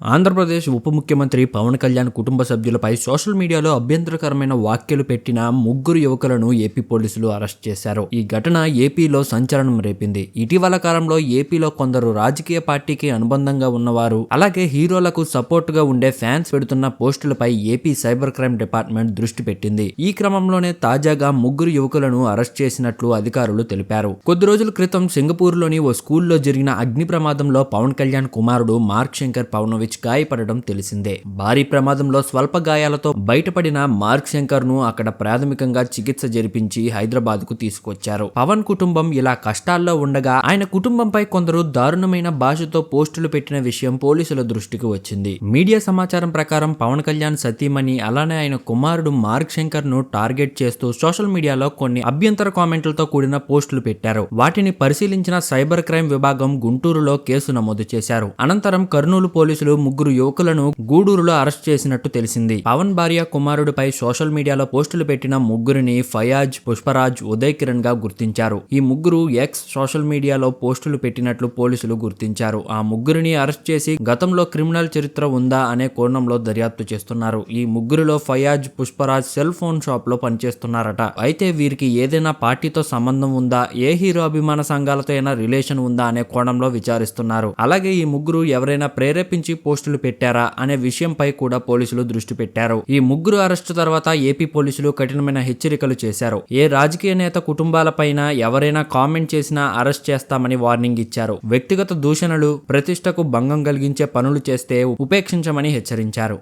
ఆంధ్రప్రదేశ్ ఉప ముఖ్యమంత్రి పవన్ కళ్యాణ్ కుటుంబ సభ్యులపై సోషల్ మీడియాలో అభ్యంతరకరమైన వ్యాఖ్యలు పెట్టిన ముగ్గురు యువకులను ఏపీ పోలీసులు అరెస్ట్ చేశారు. ఈ ఘటన ఏపీలో సంచలనం రేపింది. ఇటీవల కాలంలో ఏపీలో కొందరు రాజకీయ పార్టీకి అనుబంధంగా ఉన్నవారు అలాగే హీరోలకు సపోర్ట్గా ఉండే ఫ్యాన్స్ పెడుతున్న పోస్టులపై ఏపీ సైబర్ క్రైమ్ డిపార్ట్మెంట్ దృష్టి పెట్టింది. ఈ క్రమంలోనే తాజాగా ముగ్గురు యువకులను అరెస్ట్ చేసినట్లు అధికారులు తెలిపారు. కొద్ది రోజుల క్రితం సింగపూర్లోని ఓ స్కూల్లో జరిగిన అగ్ని ప్రమాదంలో పవన్ కళ్యాణ్ కుమారుడు మార్క్ శంకర్ పవన్ పవనోవిచ్ గాయపడడం తెలిసిందే. భారీ ప్రమాదంలో స్వల్ప గాయాలతో బయటపడిన మార్క్ శంకర్ను అక్కడ ప్రాథమికంగా చికిత్స జరిపించి హైదరాబాద్కు తీసుకొచ్చారు. పవన్ కుటుంబం ఇలా కష్టాల్లో ఉండగా ఆయన కుటుంబంపై కొందరు దారుణమైన భాషతో పోస్టులు పెట్టిన విషయం పోలీసుల దృష్టికి వచ్చింది. మీడియా సమాచారం ప్రకారం పవన్ కళ్యాణ్ సతీమణి అలానే ఆయన కుమారుడు మార్క్ శంకర్ను టార్గెట్ చేస్తూ సోషల్ మీడియాలో కొన్ని అభ్యంతర కామెంట్లతో కూడిన పోస్టులు పెట్టారు. వాటిని పరిశీలించిన సైబర్ క్రైమ్ విభాగం గుంటూరులో కేసు నమోదు చేశారు. అనంతరం కర్నూలు పోలీసులు ముగ్గురు యువకులను గూడూరులో అరెస్ట్ చేసినట్టు తెలిసింది. పవన్ భార్య కుమారుడిపై సోషల్ మీడియాలో పోస్టులు పెట్టిన ముగ్గురిని ఫయాజ్ పుష్పరాజ్ ఉదయ్ కిరణ్గా గుర్తించారు. ఈ ముగ్గురు ఎక్స్ సోషల్ మీడియాలో పోస్టులు పెట్టినట్లు పోలీసులు గుర్తించారు. ఆ ముగ్గురిని అరెస్ట్ చేసి గతంలో క్రిమినల్ చరిత్ర ఉందా అనే కోణంలో దర్యాప్తు చేస్తున్నారు. ఈ ముగ్గురిలో ఫయాజ్ పుష్పరాజ్ సెల్ ఫోన్ షాప్లో పనిచేస్తున్నారట. అయితే వీరికి ఏదైనా పార్టీతో సంబంధం ఉందా? ఏ హీరో అభిమాన సంఘాలతో అయినా రిలేషన్ ఉందా అనే కోణంలో విచారిస్తున్నారు. అలాగే ఈ ముగ్గురు ఎవరైనా ప్రేరేపించి పోస్టులు పెట్టారా అనే విషయంపై కూడా పోలీసులు దృష్టి పెట్టారు. ఈ ముగ్గురు అరెస్టు తర్వాత ఏపీ పోలీసులు కఠినమైన హెచ్చరికలు చేశారు. ఏ రాజకీయ నేత కుటుంబాలపైన ఎవరైనా కామెంట్ చేసినా అరెస్ట్ చేస్తామని వార్నింగ్ ఇచ్చారు. వ్యక్తిగత దూషణలు ప్రతిష్టకు భంగం కలిగించే పనులు చేస్తే ఉపేక్షించమని హెచ్చరించారు.